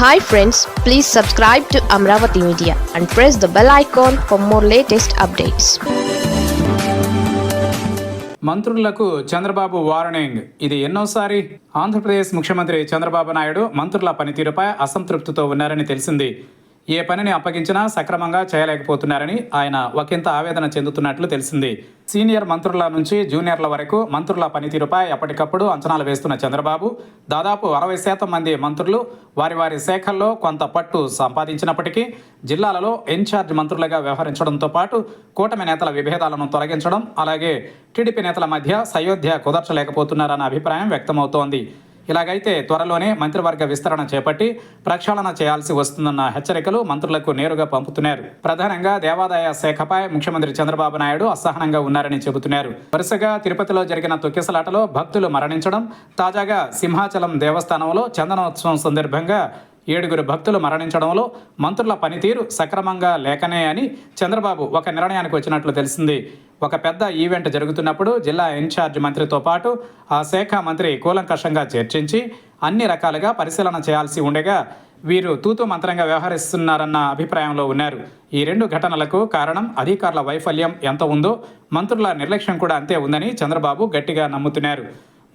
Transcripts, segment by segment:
Hi friends please subscribe to Amaravati media and press the bell icon for more latest updates మంత్రులకు Chandrababu warning. ఇది ఎన్నోసారి ఆంధ్రప్రదేశ్ ముఖ్యమంత్రి చంద్రబాబు నాయుడు మంత్రుల పనితీరుపై అసంతృప్తితో ఉన్నారని తెలిసింది. ఏ పనిని అప్పగించినా సక్రమంగా చేయలేకపోతున్నారని ఆయన ఒకంత ఆవేదన చెందుతున్నట్లు తెలిసింది. సీనియర్ మంత్రుల నుంచి జూనియర్ల వరకు మంత్రుల పనితీరుపై ఎప్పటికప్పుడు అంచనాలు వేస్తున్న చంద్రబాబు దాదాపు అరవై శాతం మంది మంత్రులు వారి వారి శాఖల్లో కొంత పట్టు సంపాదించినప్పటికీ జిల్లాలలో ఇన్ఛార్జ్ మంత్రులుగా వ్యవహరించడంతో పాటు కూటమి నేతల విభేదాలను తొలగించడం అలాగే టీడీపీ నేతల మధ్య సయోధ్య కుదర్చలేకపోతున్నారన్న అభిప్రాయం వ్యక్తమవుతోంది. ఇలాగైతే త్వరలోనే మంత్రివర్గ విస్తరణ చేపట్టి ప్రక్షాళన చేయాల్సి వస్తుందన్న హెచ్చరికలు మంత్రులకు నేరుగా పంపుతున్నారు. ప్రధానంగా దేవాదాయ శాఖపై ముఖ్యమంత్రి చంద్రబాబు నాయుడు అసహనంగా ఉన్నారని చెబుతున్నారు. వరుసగా తిరుపతిలో జరిగిన తొక్కిసలాటలో భక్తులు మరణించడం తాజాగా సింహాచలం దేవస్థానంలో చందనోత్సవం సందర్భంగా ఏడుగురు భక్తులు మరణించడంలో మంత్రుల పనితీరు సక్రమంగా లేకనే అని చంద్రబాబు ఒక నిర్ణయానికి వచ్చినట్లు తెలిసింది. ఒక పెద్ద ఈవెంట్ జరుగుతున్నప్పుడు జిల్లా ఇన్ఛార్జ్ మంత్రితో పాటు ఆ శాఖ మంత్రి కూలంకషంగా చర్చించి అన్ని రకాలుగా పరిశీలన చేయాల్సి ఉండగా వీరు తూతు మంత్రంగా వ్యవహరిస్తున్నారన్న అభిప్రాయంలో ఉన్నారు. ఈ రెండు ఘటనలకు కారణం అధికారుల వైఫల్యం ఎంత ఉందో మంత్రుల నిర్లక్ష్యం కూడా అంతే ఉందని చంద్రబాబు గట్టిగా నమ్ముతున్నారు.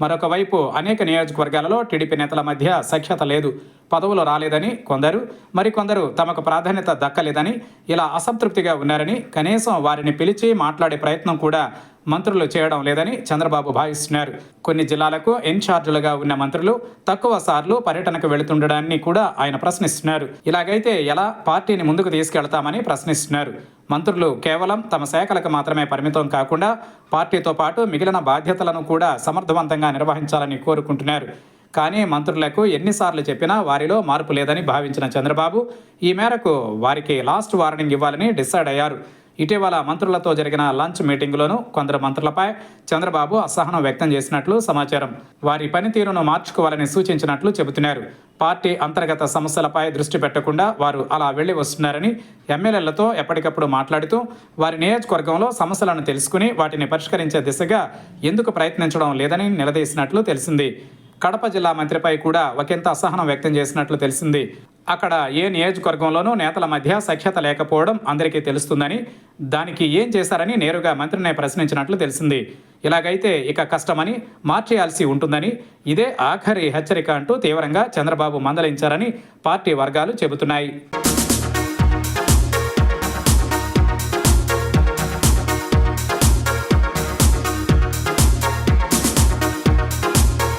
మరొకవైపు అనేక నియోజకవర్గాలలో టీడీపీ నేతల మధ్య సఖ్యత లేదు. పదవులు రాలేదని కొందరు మరికొందరు తమకు ప్రాధాన్యత దక్కలేదని ఇలా అసంతృప్తిగా ఉన్నారని కనీసం వారిని పిలిచి మాట్లాడే ప్రయత్నం కూడా మంత్రులు చేయడం లేదని చంద్రబాబు భావిస్తున్నారు. కొన్ని జిల్లాలకు ఇన్ఛార్జీలుగా ఉన్న మంత్రులు తక్కువ సార్లు పర్యటనకు వెళుతుండడాన్ని కూడా ఆయన ప్రశ్నిస్తున్నారు. ఇలాగైతే ఎలా పార్టీని ముందుకు తీసుకెళ్తామని ప్రశ్నిస్తున్నారు. మంత్రులు కేవలం తమ శాఖలకు మాత్రమే పరిమితం కాకుండా పార్టీతో పాటు మిగిలిన బాధ్యతలను కూడా సమర్థవంతంగా నిర్వహించాలని కోరుకుంటున్నారు. కానీ మంత్రులకు ఎన్నిసార్లు చెప్పినా వారిలో మార్పు లేదని భావించిన చంద్రబాబు ఈ మేరకు వారికి లాస్ట్ వార్నింగ్ ఇవ్వాలని డిసైడ్ అయ్యారు. ఇటీవల మంత్రులతో జరిగిన లంచ్ మీటింగులోనూ కొందరు మంత్రులపై చంద్రబాబు అసహనం వ్యక్తం చేసినట్లు సమాచారం. వారి పనితీరును మార్చుకోవాలని సూచించినట్లు చెబుతున్నారు. పార్టీ అంతర్గత సమస్యలపై దృష్టి పెట్టకుండా వారు అలా వెళ్ళి వస్తున్నారని ఎమ్మెల్యేలతో ఎప్పటికప్పుడు మాట్లాడుతూ వారి నియోజకవర్గంలో సమస్యలను తెలుసుకుని వాటిని పరిష్కరించే దిశగా ఎందుకు ప్రయత్నించడం లేదని నిలదీసినట్లు తెలిసింది. కడప జిల్లా మంత్రిపై కూడా ఒకంత అసహనం వ్యక్తం చేసినట్లు తెలిసింది. అక్కడ ఏ నియోజకవర్గంలోనూ నేతల మధ్య సఖ్యత లేకపోవడం అందరికీ తెలుస్తుందని దానికి ఏం చేశారని నేరుగా మంత్రిని ప్రశ్నించినట్లు తెలిసింది. ఇలాగైతే ఇక కష్టమని మార్చేయాల్సి ఉంటుందని ఇదే ఆఖరి హెచ్చరిక అంటూ తీవ్రంగా చంద్రబాబు మందలించారని పార్టీ వర్గాలు చెబుతున్నాయి.